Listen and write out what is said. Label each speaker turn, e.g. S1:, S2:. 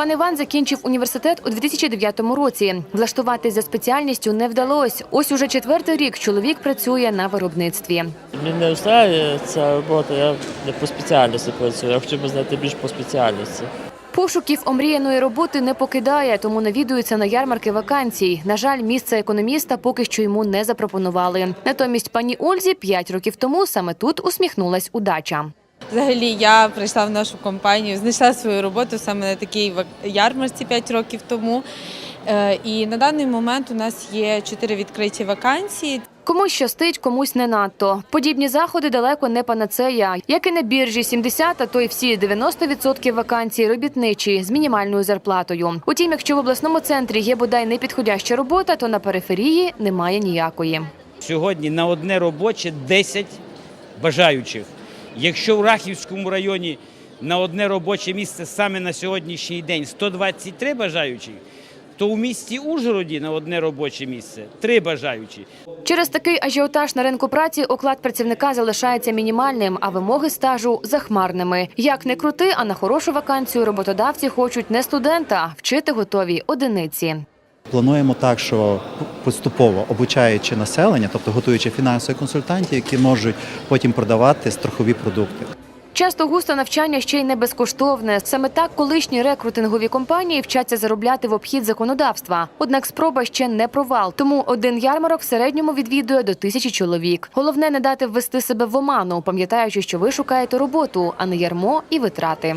S1: Пан Іван закінчив університет у 2009 році. Влаштуватись за спеціальністю не вдалось. Ось уже четвертий рік чоловік працює на виробництві.
S2: Мені не устраює ця робота, я не по спеціальності працюю, я хотів би знати більш по спеціальності.
S1: Пошуків омріяної роботи не покидає, тому навідується на ярмарки вакансій. На жаль, місце економіста поки що йому не запропонували. Натомість пані Ользі п'ять років тому саме тут усміхнулась удача.
S3: Взагалі, я прийшла в нашу компанію, знайшла свою роботу саме на такій ярмарці 5 років тому. Е, І на даний момент у нас є чотири відкриті вакансії.
S1: Комусь щастить, комусь не надто. Подібні заходи далеко не панацея. Як і на біржі 70, а то й всі 90% вакансій робітничі з мінімальною зарплатою. Утім, якщо в обласному центрі є бодай непідходяща робота, то на периферії немає ніякої.
S4: Сьогодні на одне робоче 10 бажаючих. Якщо в Рахівському районі на одне робоче місце саме на сьогоднішній день 123 бажаючих, то у місті Ужгороді на одне робоче місце 3 бажаючі.
S1: Через такий ажіотаж на ринку праці оклад працівника залишається мінімальним, а вимоги стажу захмарними. Як не крути, а на хорошу вакансію роботодавці хочуть не студента, вчити готові одиниці.
S5: Плануємо так, що поступово обучаючи населення, тобто готуючи фінансові консультантів, які можуть потім продавати страхові продукти.
S1: Часто густо навчання ще й не безкоштовне. Саме так колишні рекрутингові компанії вчаться заробляти в обхід законодавства. Однак спроба ще не провал. Тому один ярмарок в середньому відвідує до тисячі чоловік. Головне не дати ввести себе в оману, пам'ятаючи, що ви шукаєте роботу, а не ярмо і витрати.